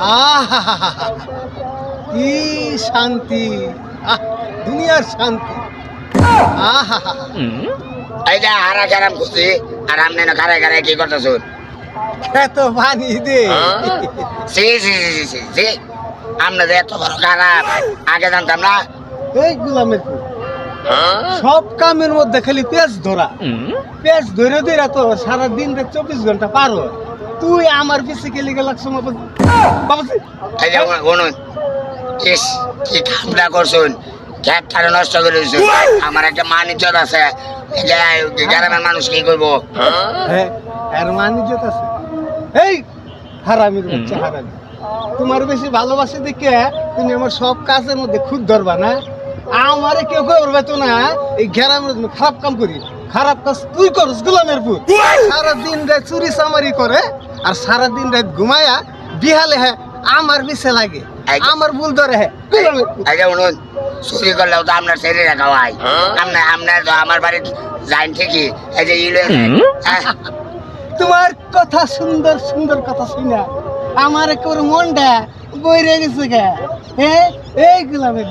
আহা কি শান্তি। আহ দুনিয়ার শান্তি। আহা এই যে আর না কি করতেছুন? এত পানি দে। সি সি সি সি সি আপনি যে এত বড় খারাপ আগে জানতাম না। এই গুলামের সব কামের মধ্যে খালি পেঁচ ধরা। পেঁচ ধরে ধরে তো সারা দিন চব্বিশ ঘণ্টা পার হয়। তুই আমার পিছে গেলি গেলাক সময় বল- বাবাজি। এই যে শুনুন ইস কি কামটা করছুন? খেতটারে নষ্ট করে দিছুন আমার একটা মান ইজ্জত আছে। গ্রামের মানুষ কি করব? এর মান ইজ্জত আছে। এই হারামির বাচ্চা হারামি। তোমার বেশি ভালোবাসে দেখে তুমি আমার সব কাজের মধ্যে খুদ ধরবা না? আমারে কেউ করবে তো না। এই ঘেরামের মধ্যে খারাপ কাম করি। খারাপ কাজ তুই করস গোলামের পুত। সারা দিন চুরি চামারি করে। আর সারা দিন রাত ঘুমায়া বিহালে হ্যাঁ আমার পিছে লাগে আমার ভুল ধরে হ্যাঁ চুরি করলেও তো আপনার ছেড়ে রাখা হয়? আপনার আপনার আমার বাড়ি যাইন ঠিকই এই যে ইলে তোমার কথা সুন্দর সুন্দর কথা শুনা আমার একেবারে মনটা বই রে গেছে গা। হ্যাঁ এই গোলামের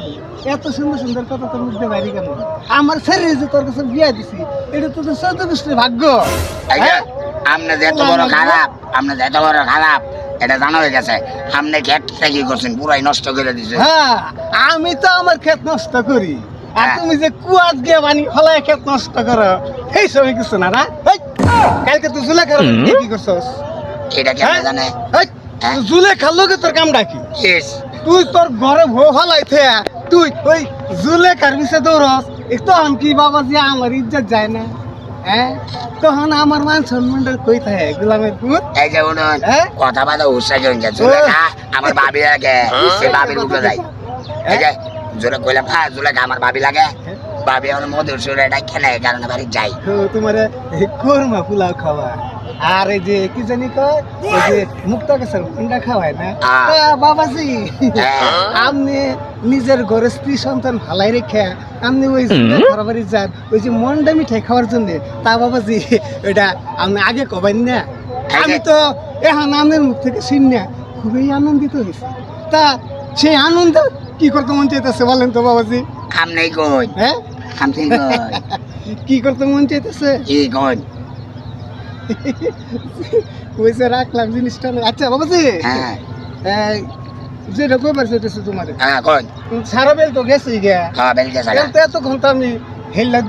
এত সুন্দর সুন্দর কথা তোর মুখে বাইরে কেন আমার শরীরে যে তোর কাছে বিয়া দিছি এটা তো তোর চৌদ্দ ভাগ্য। হ্যাঁ? আপনি যে এত বড় খারাপ আপনি যে এত বড় খারাপ এটা জানা হয়ে গেছে। আপনি খেতটা কি করছেন? পুরাই নষ্ট করে দিছে। হ্যাঁ আমি তো আমার ক্ষেত নষ্ট করি। আর হ্যাঁ। তুমি যে কুয়াত দিয়ে বানি ফলায় ক্ষেত নষ্ট করো এই সময় কিছু না না? কালকে তুই জুলে খারাপ কি করছস? এটা কি জানে? হ্যাঁ? জুলে খালো কে তোর কাম ডাকি তুই তোর ঘরে ভো ফলাইতে তুই ওই জুলে কার কারবিসে দৌড়স একটু কি বাবা যে আমার ইজ্জত যায় না? হ্যাঁ? তখন আমার মান সম্মানটা কই থাকে? গোলামের পুত? এই যে শুনুন হ্যাঁ? কথা বাদা উৎসাহ জন যে। জুলেখা আমার ভাবি লাগে সে ভাবির উপরে যাই এই যে জোরে কইলাম হ্যাঁ জুলেখা আমার ভাবি লাগে। ভাবি আমার মধুর সুরে ডাক্কে খেলে কারণে বাড়ি যাই তোমার কোরমা পোলাও খাওয়া। আর এই যে কি জানি কয় যে মুক্তা গাছের অন্ডা খাওয়ায় না? বাবাজি। আপনি নিজের ঘরে স্ত্রী সন্তান ভালাই রেখে আপনি ওই বাড়ি যান ওই যে মন্ডা মিঠাই খাওয়ার জন্য তা বাবাজি ওইটা আপনি আগে কবেন না। আমি তো এখন আপনার মুখ থেকে শুন না খুবই আনন্দিত হয়েছে। তা সেই আনন্দ কি করতে মন চাইতেছে বলেন তো বাবাজি? আপনি কই হ্যাঁ? আপনি কই কি করতে মন চাইতেছে? কি কই কইছে রাখলাম জিনিসটা। আচ্ছা বাবাজি। হ্যাঁ। এই, যেটা কইবার চাইতেছে তোমার। হ্যাঁ কই সারা বেল তো গেছে গিয়া হ্যাঁ বেলকে সাগা এত এতক্ষণ তো আমি হেল্লা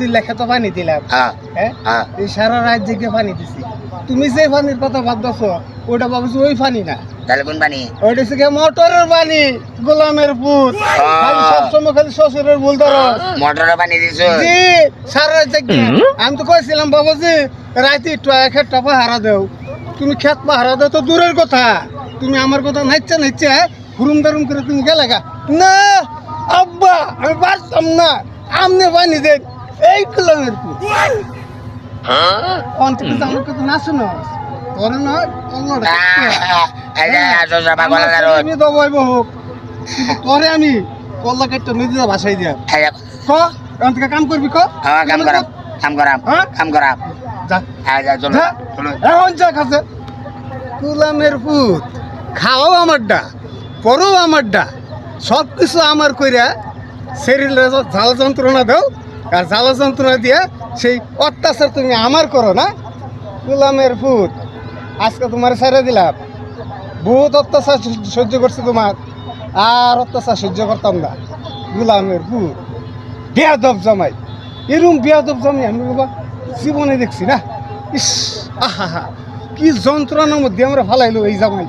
তো পানি দিলাম। হ্যাঁ হ্যাঁ? হ্যাঁ। এই সারা রাত জেগে পানি দিছি। তুমি যে পানির কথা ভাবতেছ ওটা ভাবছ ওই পানি না। তাহলে কোন পানি? ওইটা হচ্ছে মোটরের পানি গোলামের পুত খালি সবসময় খালি শ্বশুরের ভুল ধরো মোটরের পানি দিছো জি সারা রাত জেগে। আমি তো কইছিলাম বাবাজি রাতে একটু খেত টাপা হারা দেও। তুমি খেত পা হারা দেও তো দূরের কথা। তুমি আমার কথা নাইচ্ছে নাইচ্ছে হুরুম দারুম করে তুমি গেলে গা। না আব্বা আমি পারতাম না। আমনে পানি দেন। এই গোলামের পুত। অন্তত আমার কথা না শুনো। তোর না অন্যটা এই যে আসো সবা গলা আমি দবাইব হোক তোরে আমি কল্লা কাটটা নদীতে ভাসাই দিয়া। ক? কাম করবি ক? হ্যাঁ কাম করাম। কাম করাম? কাম করাম যা। যা চলো চলো। এখন যা খাচ্ছে কুলামের পুত খাও আমারটা পরও আমারটা সব কিছু আমার কইরা শরীরে ঝাল যন্ত্রণা দাও আর ঝাল যন্ত্রণা দিয়ে সেই অত্যাচার তুমি আমার করো না? কুলামের পুত আজকে তোমার ছেড়ে দিলাম। বহুত অত্যাচার সহ্য- করছে তোমার আর অত্যাচার সহ্য করতাম না। গুলামের পুত বেয়াদব জামাই। এরম বেয়াদব জামাই আমি জীবনে দেখছি না। ইস আহা কি যন্ত্রণার মধ্যে আমরা ফালাইলো এই জামাই